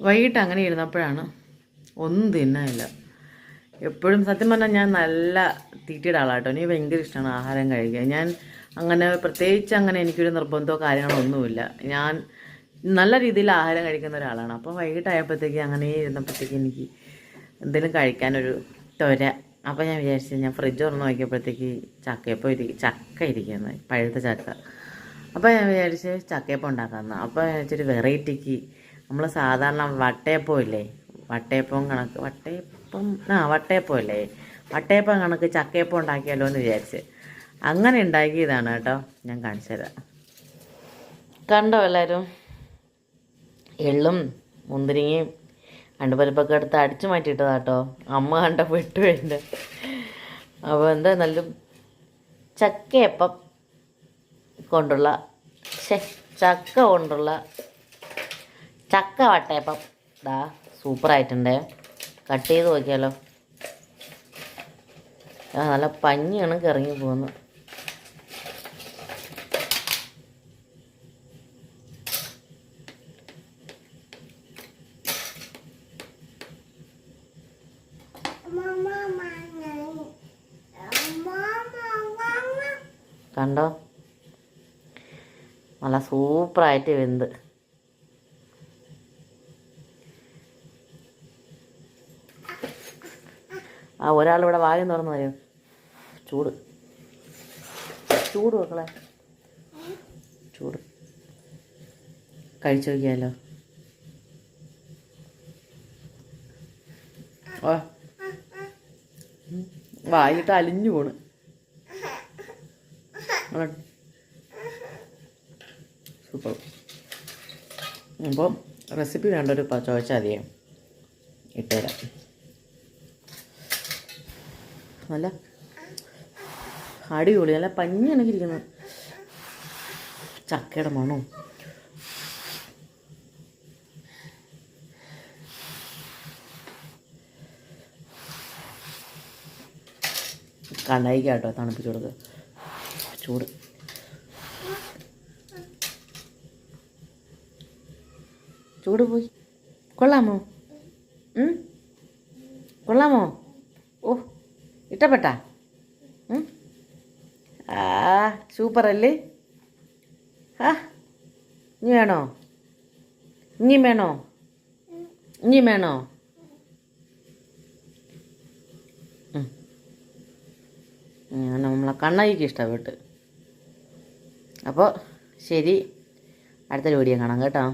വൈകിട്ട് അങ്ങനെ ഇരുന്നപ്പോഴാണ് ഒന്നും തിന്നാനില്ല. എപ്പോഴും സത്യം പറഞ്ഞാൽ ഞാൻ നല്ല തീറ്റയുടെ ആളാട്ടോ. എനിക്ക് ഭയങ്കര ഇഷ്ടമാണ് ആഹാരം കഴിക്കുക ഞാൻ അങ്ങനെ പ്രത്യേകിച്ച് അങ്ങനെ എനിക്കൊരു നിർബന്ധമോ കാര്യങ്ങളോ ഒന്നുമില്ല. ഞാൻ നല്ല രീതിയിൽ ആഹാരം കഴിക്കുന്ന ഒരാളാണ്. അപ്പോൾ വൈകിട്ടായപ്പോഴത്തേക്ക് അങ്ങനെ ഇരുന്നപ്പോഴത്തേക്ക് എനിക്ക് എന്തെങ്കിലും കഴിക്കാനൊരു തൊര. അപ്പോൾ ഞാൻ വിചാരിച്ചു ഞാൻ ഫ്രിഡ്ജ് തുറന്ന് നോക്കിയപ്പോഴത്തേക്ക് ചക്കയപ്പം ഇരിക്കും ചക്ക ഇരിക്കുന്നത് പഴുത്ത ചക്ക. അപ്പോൾ ഞാൻ വിചാരിച്ച് ചക്കയപ്പം ഉണ്ടാക്കാമെന്ന്. അപ്പോൾ ഞാൻ വെറൈറ്റിക്ക് നമ്മൾ സാധാരണ വട്ടയപ്പം ഇല്ലേ വട്ടയപ്പം കണക്ക് വട്ടയപ്പം ആ വട്ടയപ്പം ഇല്ലേ വട്ടയപ്പം കണക്ക് ചക്കയപ്പം ഉണ്ടാക്കിയാലോ എന്ന് വിചാരിച്ച്. അങ്ങനെ ഉണ്ടാക്കിയതാണ് കേട്ടോ. ഞാൻ കാണിച്ചു തരാം. കണ്ടോ എല്ലാവരും എള്ളും മുന്തിരിങ്ങയും അണ്ടുപരിപ്പൊക്കെ എടുത്ത് അടിച്ചു മാറ്റിയിട്ടതാ കേട്ടോ. അമ്മ കണ്ട വിട്ടു വേണ്ട അപ്പോൾ എന്താ നല്ല ചക്കയപ്പം കൊണ്ടുള്ള ചക്ക കൊണ്ടുള്ള ചക്ക വട്ടയപ്പം ദാ സൂപ്പറായിട്ടുണ്ട്. കട്ട് ചെയ്ത് നോക്കിയാലോ. നല്ല പഞ്ഞിയാണ് കറങ്ങി പോകുന്നത്. കണ്ടോ? നല്ല സൂപ്പറായിട്ട് വെന്ത്. ആ ഒരാളിവിടെ വായം തുറന്നു തരും ചൂട്. ചൂട് മക്കളെ. ചൂട്. കഴിച്ചു നോക്കിയാലോ? ഓ വായിട്ട് അലിഞ്ഞു പോണ്. സൂപ്പർ. അപ്പോൾ റെസിപ്പി വേണ്ടൊരു ചോദിച്ചാൽ മതിയേ. ഇട്ടുതരാം നല്ല അടിപൊളി നല്ല പഞ്ഞി ഇരിക്കുന്നു ചക്കയുടെ മണവും. കണ്ടായിക്കാട്ടോ തണുപ്പിച്ച് കൊടുക്കുക ചൂട്. ചൂട് പോയി. കൊള്ളാമോ? കൊള്ളാമോ? ഇഷ്ടപ്പെട്ടാ? ആ സൂപ്പർ അല്ലേ ആ ഇനി വേണോ? ഇനി വേണോ? ഇനി വേണോ? നമ്മളെ കണ്ണായിക്ക് ഇഷ്ടപ്പെട്ട്. അപ്പോൾ ശരി അടുത്ത വീഡിയോ കാണാം കേട്ടോ.